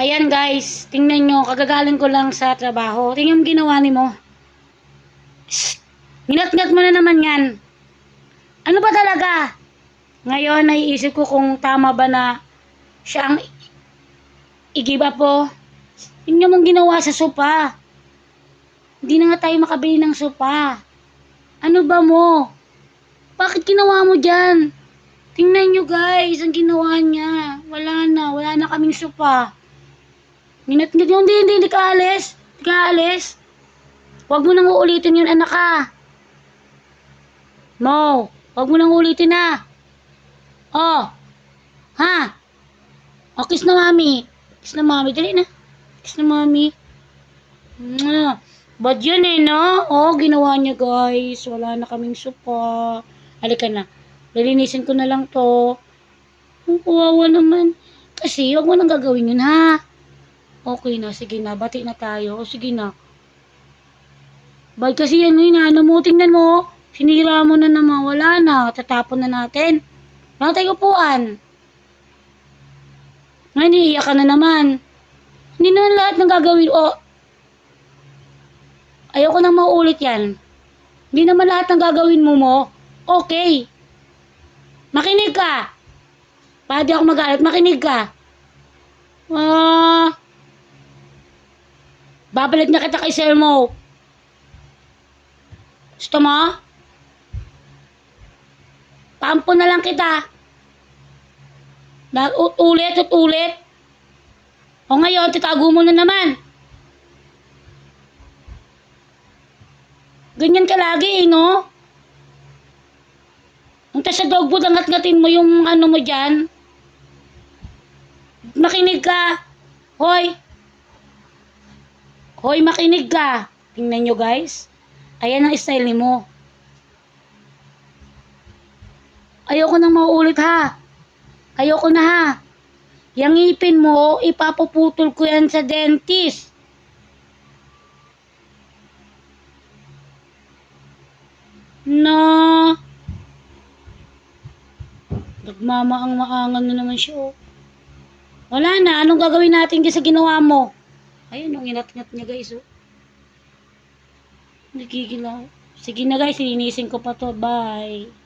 Ayan guys, tingnan nyo, kagagaling ko lang sa trabaho. Tingnan mo ginawa ni mo. Nginat-ngat mo na naman yan. Ano ba talaga? Ngayon, naiisip ko kung tama ba na siya ang igiba po. Tingnan mong ginawa sa sopa. Hindi na nga tayo makabili ng sopa. Ano ba mo? Bakit ginawa mo dyan? Tingnan nyo guys, ang ginawa niya. Wala na, wala na kaming sopa. Minat hindi, hindi, hindi ka alis. Hindi ka alis. Huwag mo nang uulitin yun, anak ka. Mo, huwag mo nang ulitin na. Oh, ha? O, kiss na mami. Kiss na mami, dali na. Kiss na mami. Mwah. Bad yun eh, no? Oh, ginawa niya guys. Wala na kaming sopa. Halika na. Lilinisin ko na lang to. Ang kawawa naman. Kasi, huwag mo nang gagawin yun, ha? Okay na, sige na. Bati na tayo. O, sige na. Bad kasi yan yun, ano mo. Tingnan mo. Sinira mo na naman. Wala na. Tatapon na natin. Wala tayo upuan. Ngayon, iiyak ka na naman. Hindi naman lahat ng gagawin. O, ayoko nang mauulit yan. Hindi naman lahat ng gagawin mo mo. Okay. Makinig ka. Para di ako magalit, makinig ka. Babalik na kita kay Sir Mo. Gusto mo? Pampo na lang kita. Ut- ulit at ulit. O ngayon, titago mo na naman. Ganyan ka lagi, eh, no? Kung sa dog food, angat-ngatin mo yung ano mo dyan. Makinig ka. Hoy. Hoy, makinig ka. Tingnan nyo, guys. Ayan ang style ni mo. Ayoko nang mauulit, ha. Ayoko na, ha. Yang ngipin mo, ipapuputol ko yan sa dentist. Na. Nagmama ang maangan na naman siya. oh. Wala na. Anong gagawin natin sa ginawa mo? Ayun, ang inat-ngat niya guys. Oh. Nagigil ako. Sige na guys, linisin ko pa to. Bye.